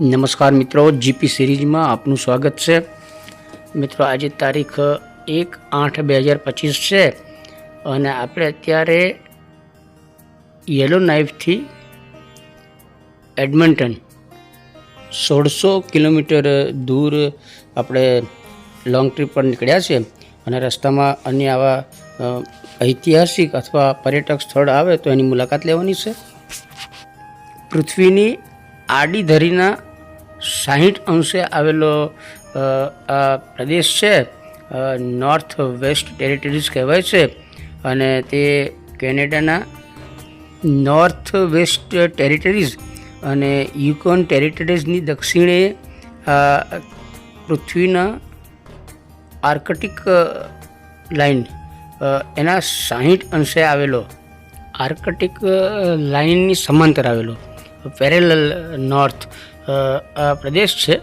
નમસ્કાર મિત્રો, જીપી સિરીઝમાં આપનું સ્વાગત છે. મિત્રો, આજે તારીખ એક આઠ બે હજાર પચીસ છે અને આપણે અત્યારે યલો નાઇફથી એડમન્ટન સોળસો કિલોમીટર દૂર આપણે લોંગ ટ્રીપ પર નીકળ્યા છે અને રસ્તામાં અન્ય આવા ઐતિહાસિક અથવા પર્યટક સ્થળ આવે તો એની મુલાકાત લેવાની છે. પૃથ્વીની આડી ધરીના સાહીઠ અંશે આવેલો આ પ્રદેશ છે નોર્થ વેસ્ટ ટેરિટરીઝ કહેવાય છે, અને તે કેનેડાના નોર્થ વેસ્ટ ટેરિટરીઝ અને યુકોન ટેરિટરીઝની દક્ષિણે પૃથ્વીના આર્કટિક લાઇન એના સાહીઠ અંશે આવેલો. આર્કટિક લાઇનની સમાંતર આવેલો. પેરેલલ નોર્થ આ પ્રદેશ છે.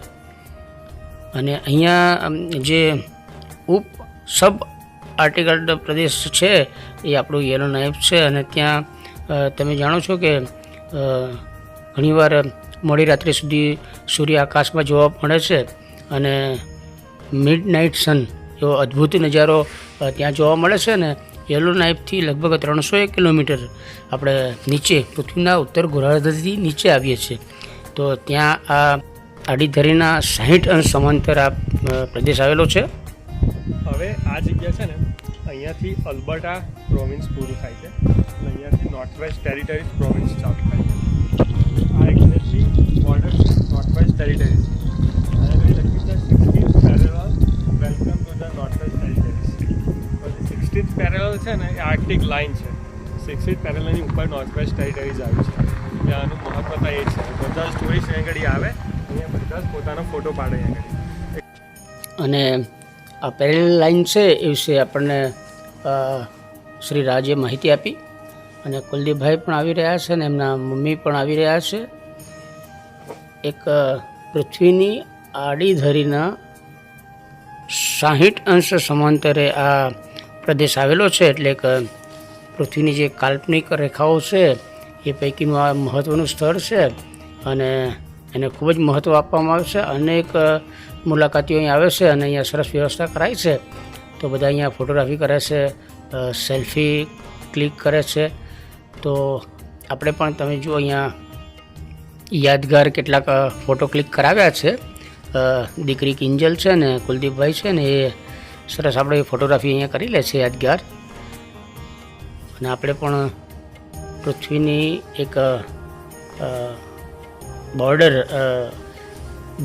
અને અહીંયા જે ઉપ સબ આર્ટિકલ પ્રદેશ છે, એ આપણું યેલો નાઇફ છે. અને ત્યાં તમે જાણો છો કે ઘણીવાર મોડી રાત્રે સુધી સૂર્ય આકાશમાં જોવા મળે છે. અને મિડ નાઇટ સન એવો અદ્ભુત નજારો ત્યાં જોવા મળે છે. ને યેલો નાઇફથી લગભગ ત્રણસો એક કિલોમીટર આપણે નીચે, પૃથ્વીના ઉત્તર ગોળાર્ધથી નીચે આવીએ છીએ. તો ત્યાં આ અડીધરીના સાહીઠ અંશ સમાંતર આ પ્રદેશ આવેલો છે. હવે આ જગ્યા છે ને, અહીંયાથી અલ્બર્ટા પ્રોવિન્સ પૂરું થાય છે. અને અહીંયાથી નોર્થ વેસ્ટ ટેરિટરીઝ પ્રોવિન્સ ચાલુ થાય છે. આ એક્ઝેક્ટલી બોર્ડર છે North West Territories welcome to the North West Territories. છે ને, એ આર્કટિક લાઇન છે. સિક્સટીન્થ પેરેલલની ઉપર નોર્થ વેસ્ટ ટેરિટરીઝ આવી છે. ત્યાંનું મહત્વતા એ છે. બધા જ ટુરિસ્ટ અહીં આગળ આવે, અહીંયા બધા જ પોતાનો ફોટો પાડે અહીં આગળ. અને આ પેરેલ લાઇન છે એ વિશે આપણને શ્રી રાજે માહિતી આપી. અને કુલદીપભાઈ પણ આવી રહ્યા છે અને એમના મમ્મી પણ આવી રહ્યા છે. એક પૃથ્વીની આડી ધરીના સાહીઠ અંશ સમાંતરે આ પ્રદેશ આવેલો છે. એટલે કે પૃથ્વીની જે કાલ્પનિક રેખાઓ છે એ પૈકીનું આ મહત્ત્વનું સ્થળ છે અને એને ખૂબ જ મહત્ત્વ આપવામાં આવે છે. અનેક મુલાકાતીઓ અહીં આવે છે અને અહીંયા સરસ વ્યવસ્થા કરાય છે. તો બધા અહીંયા ફોટોગ્રાફી કરે છે સેલ્ફી ક્લિક કરે છે. તો આપણે પણ તમે જો અહીંયા યાદગાર કેટલાક ફોટો ક્લિક કરાવ્યા છે. દીકરી કિંજલ છે ને કુલદીપભાઈ છે ને એ સરસ આપણે ફોટોગ્રાફી અહીંયા કરી લે છે યાદગાર. અને આપણે પણ પૃથ્વીની એક બોર્ડર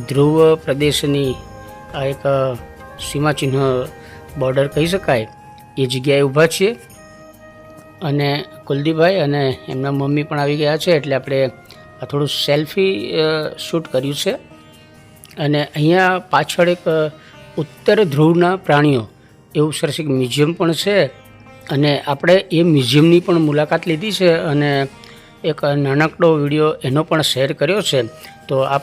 ધ્રુવ પ્રદેશની આ એક સીમાચિહ્ન બોર્ડર કહી શકાય. એ જગ્યાએ ઊભા છીએ. અને કુલદીપભાઈ અને એમના મમ્મી પણ આવી ગયા છે એટલે આપણે આ થોડું સેલ્ફી શૂટ કર્યું છે. અને અહીંયા પાછળ એક ઉત્તર ધ્રુવના પ્રાણીઓ. એવું સરસ એક મ્યુઝિયમ પણ છે. અને આપણે એ મ્યુઝિયમની પણ મુલાકાત લીધી છે અને એક નાનકડો વીડિયો એનો પણ શેર કર્યો છે. તો આપ,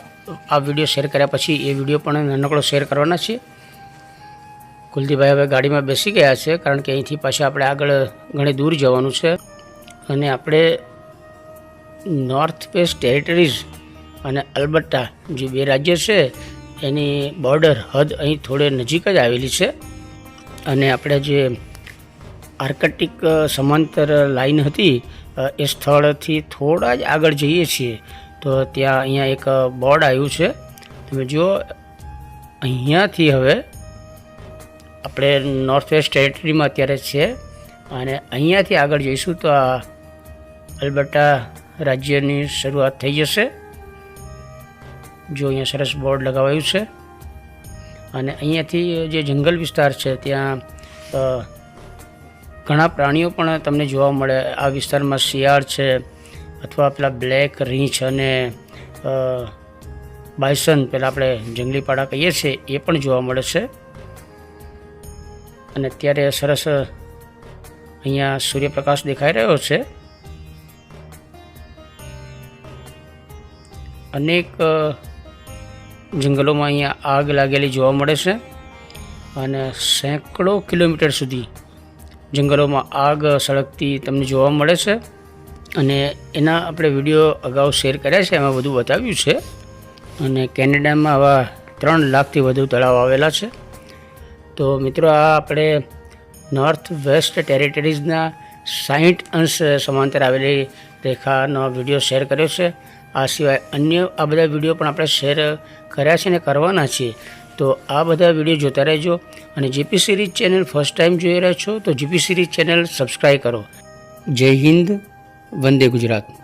આ વીડિયો શેર કર્યા પછી એ વીડિયો પણ નાનકડો શેર કરવાના છીએ. કુલદીપભાઈ હવે ગાડીમાં બેસી ગયા છે કારણ કે અહીંથી પાછા આપણે આગળ ઘણી દૂર જવાનું છે. અને આપણે નોર્થ વેસ્ટ ટેરિટરીઝ અને અલબત્તા જે બે રાજ્ય છે એની બોર્ડર હદ અહીં થોડે નજીક જ આવેલી છે. અને આપણે જે આર્કટિક સમાંતર લાઈન હતી. એ સ્થળથી થોડા જ આગળ જઈએ છીએ. તો ત્યાં અહીંયા એક બોર્ડ આવ્યું છે. તમે જુઓ, અહીંયાથી હવે આપણે નોર્થ વેસ્ટ ટેરેટરીમાં અત્યારે છે અને અહીંયાથી આગળ જઈશું તો આ અલબત્તા રાજ્યની શરૂઆત થઈ જશે. જો અહીંયા સરસ બોર્ડ લગાવાયું છે. અને અહીંયાથી જે જંગલ વિસ્તાર છે, ત્યાં ઘણા પ્રાણીઓ પણ તમને જોવા મળે. આ વિસ્તારમાં શિયાળ છે, અથવા પેલા બ્લેક રીંછ અને બાયસન પેલા આપણે જંગલી પાડા કહીએ છીએ, એ પણ જોવા મળે છે. અને અત્યારે સરસ, અહીંયા સૂર્યપ્રકાશ દેખાઈ રહ્યો છે. અનેક જંગલોમાં અહીંયા આગ લાગેલી જોવા મળે છે. અને સેંકડો કિલોમીટર સુધી જંગલોમાં આગ સળગતી તમને જોવા મળે છે. અને એના આપણે વીડિયો અગાઉ શેર કર્યા છે, એમાં બધું બતાવ્યું છે. અને કેનેડામાં આવા ત્રણ લાખથી વધુ તળાવ આવેલા છે. તો મિત્રો, આ આપણે નોર્થ વેસ્ટ ટેરિટરીઝના સાહીઠ અંશ સમાંતર આવેલી રેખાનો વીડિયો શેર કર્યો છે. આ સિવાય અન્ય આ બધા વીડિયો પણ આપણે શેર કર્યા છે અને કરવાના છીએ. તો આ બધા વીડિયો જોતા રહેજો અને GP series channel first time જોઈ રહ્યા છો તો જીપી સિરીઝ ચેનલ સબસ્ક્રાઈબ કરો. જય હિન્દ, વંદે ગુજરાત.